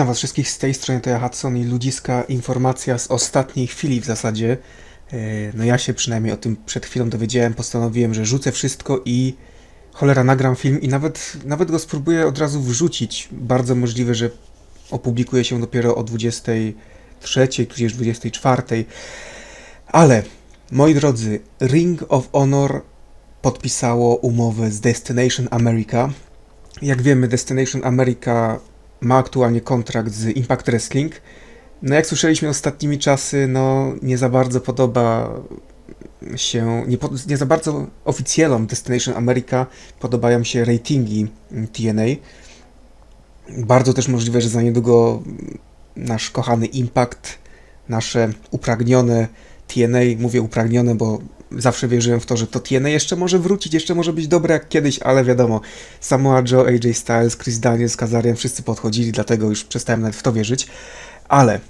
Witam Was wszystkich z tej strony, to ja Hudson i ludziska informacja z ostatniej chwili w zasadzie. E, No ja się przynajmniej o tym przed chwilą dowiedziałem, postanowiłem, że rzucę wszystko i cholera nagram film i nawet, nawet go spróbuję od razu wrzucić. Bardzo możliwe, że opublikuje się dopiero o 23, tudzież 24. Ale, moi drodzy, Ring of Honor podpisało umowę z Destination America. Jak wiemy, Destination America ma aktualnie kontrakt z Impact Wrestling. No jak słyszeliśmy ostatnimi czasy, no nie za bardzo podoba się, nie, nie za bardzo oficjalom Destination America podobają się ratingi TNA. Bardzo też możliwe, że za niedługo nasz kochany Impact, nasze upragnione TNA, mówię upragnione, bo zawsze wierzyłem w to, że to TNA jeszcze może wrócić, jeszcze może być dobre jak kiedyś, ale wiadomo, Samoa Joe, AJ Styles, Chris Daniels, Kazarian, wszyscy podchodzili, dlatego już przestałem nawet w to wierzyć, ale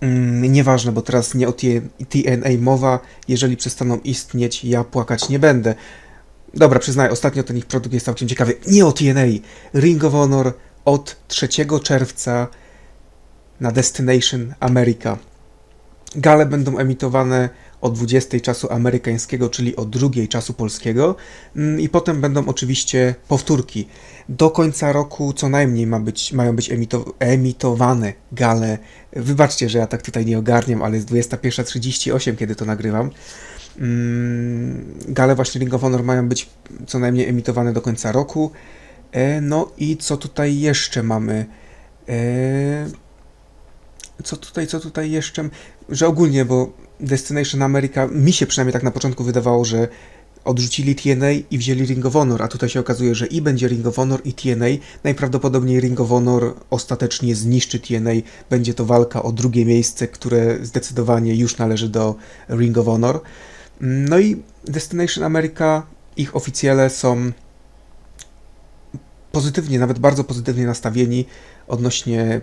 mm, nieważne, bo teraz nie o TNA mowa, jeżeli przestaną istnieć, ja płakać nie będę. Dobra, przyznaję, ostatnio ten ich produkt jest całkiem ciekawy. Nie o TNA, Ring of Honor od 3 czerwca na Destination America. Gale będą emitowane o 20 czasu amerykańskiego, czyli o drugiej czasu polskiego Mm, i potem będą oczywiście powtórki. Do końca roku co najmniej ma być, mają być emito, emitowane gale. Wybaczcie, że ja tak tutaj nie ogarniam, ale jest 21.38, kiedy to nagrywam. Mm, Gale właśnie Ring of Honor mają być co najmniej emitowane do końca roku. E, No i co tutaj jeszcze mamy? Co tutaj, co tutaj jeszcze? Że ogólnie, bo Destination America, mi się przynajmniej tak na początku wydawało, że odrzucili TNA i wzięli Ring of Honor, a tutaj się okazuje, że i będzie Ring of Honor i TNA. Najprawdopodobniej Ring of Honor ostatecznie zniszczy TNA. Będzie to walka o drugie miejsce, które zdecydowanie już należy do Ring of Honor. No i Destination America, ich oficjele są pozytywnie, nawet bardzo pozytywnie nastawieni odnośnie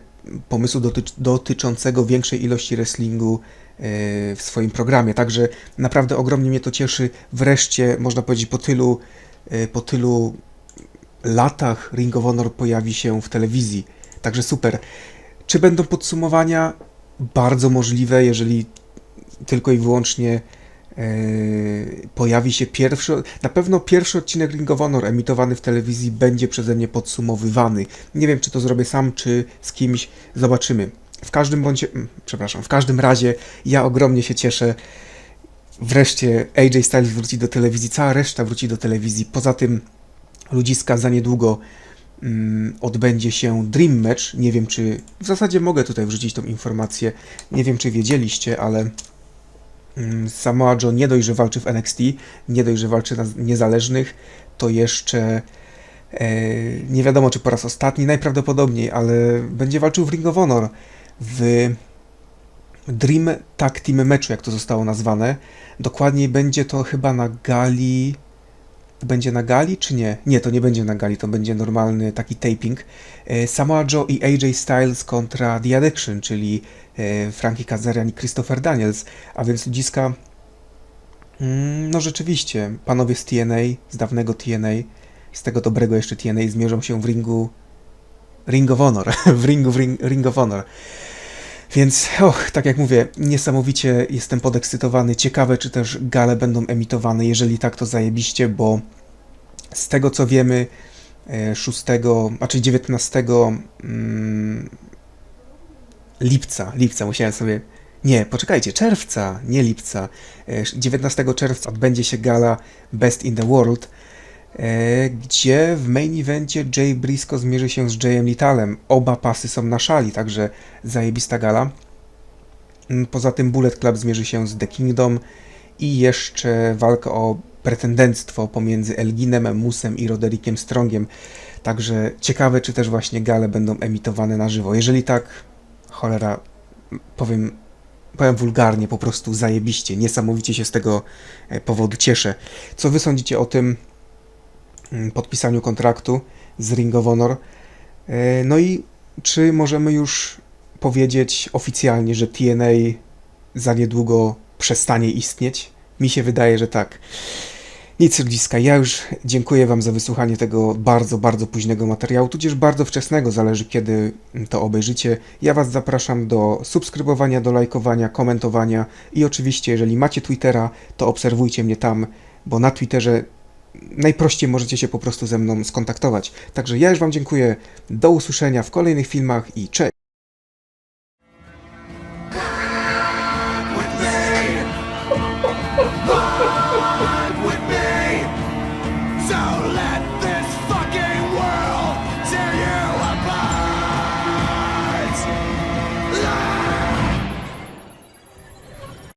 pomysłu dotycz- dotyczącego większej ilości wrestlingu e, w swoim programie. Także naprawdę ogromnie mnie to cieszy. Wreszcie, można powiedzieć, po tylu, e, po tylu latach Ring of Honor pojawi się w telewizji. Także super. Czy będą podsumowania? Bardzo możliwe, jeżeli tylko i wyłącznie pojawi się pierwszy, na pewno pierwszy odcinek Ring of Honor emitowany w telewizji będzie przeze mnie podsumowywany. Nie wiem, czy to zrobię sam, czy z kimś, zobaczymy. W każdym bądź, mm, przepraszam, w każdym razie ja ogromnie się cieszę. Wreszcie AJ Styles wróci do telewizji, cała reszta wróci do telewizji. Poza tym ludziska za niedługo mm, odbędzie się Dream Match. Nie wiem, czy w zasadzie mogę tutaj wrzucić tą informację. Nie wiem, czy wiedzieliście, ale Samoa Joe nie dość, że walczy w NXT, nie dość, że walczy na niezależnych, to jeszcze e, nie wiadomo, czy po raz ostatni, najprawdopodobniej, ale będzie walczył w Ring of Honor w Dream Tag Team meczu, jak to zostało nazwane. Dokładniej będzie to chyba na gali. Będzie na gali, czy nie? Nie, to nie będzie na gali, to będzie normalny taki taping. E, Samoa Joe i AJ Styles kontra The Addiction, czyli e, Frankie Kazarian i Christopher Daniels. A więc ludziska, mm, no rzeczywiście, panowie z TNA, z dawnego TNA, z tego dobrego jeszcze TNA zmierzą się w ringu Ring of Honor, w ringu w ring, ring of Honor. Więc, och, tak jak mówię, niesamowicie jestem podekscytowany. Ciekawe, czy też gale będą emitowane. Jeżeli tak, to zajebiście, bo z tego co wiemy, e, 6, znaczy 19 mm, lipca, lipca musiałem sobie. Nie, poczekajcie, czerwca, nie lipca. E, 19 czerwca odbędzie się gala Best in the World, e, gdzie w main evencie Jay Briscoe zmierzy się z Jayem Litalem. Oba pasy są na szali, także zajebista gala. Mm, Poza tym Bullet Club zmierzy się z The Kingdom i jeszcze walka o pretendenctwo pomiędzy Elginem, Musem i Roderickiem Strongiem. Także ciekawe, czy też właśnie gale będą emitowane na żywo. Jeżeli tak, cholera, powiem, powiem wulgarnie, po prostu zajebiście, niesamowicie się z tego e, powodu cieszę. Co wy sądzicie o tym podpisaniu kontraktu z Ring of Honor? E, No i czy możemy już powiedzieć oficjalnie, że TNA za niedługo przestanie istnieć? Mi się wydaje, że tak. Nic ludziska, ja już dziękuję Wam za wysłuchanie tego bardzo, bardzo późnego materiału, tudzież bardzo wczesnego, zależy kiedy to obejrzycie. Ja Was zapraszam do subskrybowania, do lajkowania, komentowania i oczywiście, jeżeli macie Twittera, to obserwujcie mnie tam, bo na Twitterze najprościej możecie się po prostu ze mną skontaktować. Także ja już Wam dziękuję. Do usłyszenia w kolejnych filmach i cześć! So let this